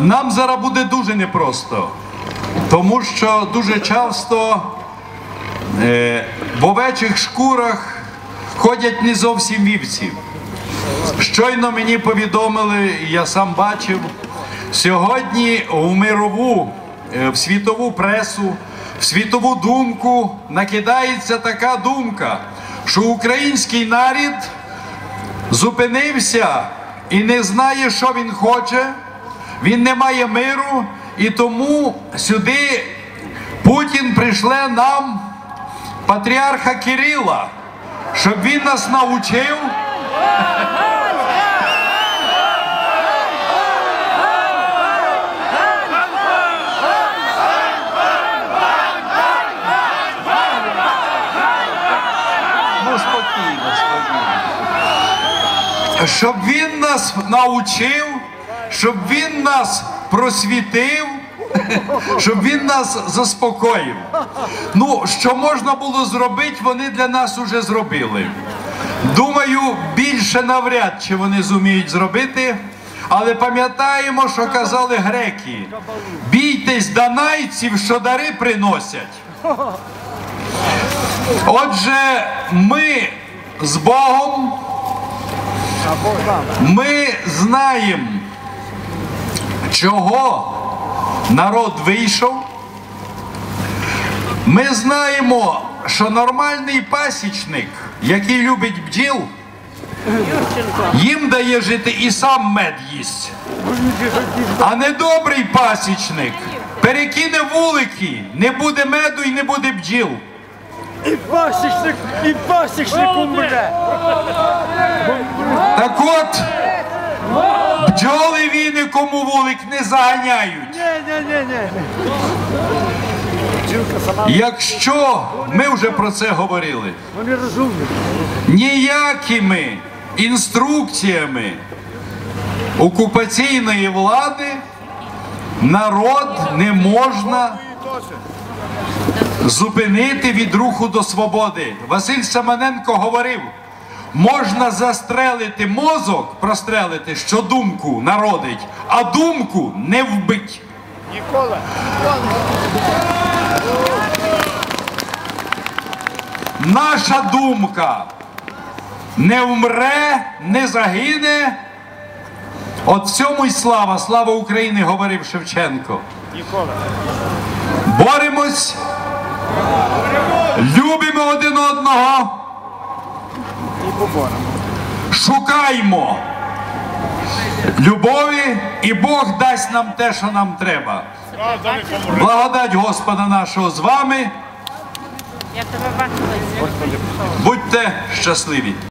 Нам зараз буде дуже непросто, тому що дуже часто е, в овечих шкурах ходять не зовсім вівці. Щойно мені повідомили, я сам бачив, сьогодні в мирову, е, в світову пресу, в світову думку накидається така думка, що український нарід зупинився і не знає, що він хоче, він не має миру, і тому сюди Путін прийшле нам патріарха Кирила, щоб він нас навчив. Ну. Щоб він нас навчив, щоб він нас просвітив, щоб він нас заспокоїв. Ну, що можна було зробити, вони для нас уже зробили. Думаю, більше навряд чи вони зуміють зробити. Але пам'ятаємо, що казали греки: бійтесь данайців, що дари приносять. Отже, ми з Богом, ми знаємо, чого народ вийшов. Ми знаємо, що нормальний пасічник, який любить бджіл, їм дає жити і сам мед їсть. А недобрий пасічник перекине вулики, не буде меду і не буде бджіл. І пасічник, і пасічник умре. Так от, бджоли віником у вулик не заганяють. Ні, ні, ні, ні. Якщо ми вже про це говорили, ніякими інструкціями окупаційної влади народ не можна зупинити від руху до свободи. Василь Самоненко говорив. Можна застрелити мозок, прострелити, що думку народить, а думку не вбить. Ніколи. Наша думка не вмре, не загине. От цьому й слава, слава України, говорив Шевченко. Ніколи. Боремось, любимо один І поборемо. шукаймо любові, і Бог дасть нам те, що нам треба. Благодать Господа нашого з вами. Будьте щасливі.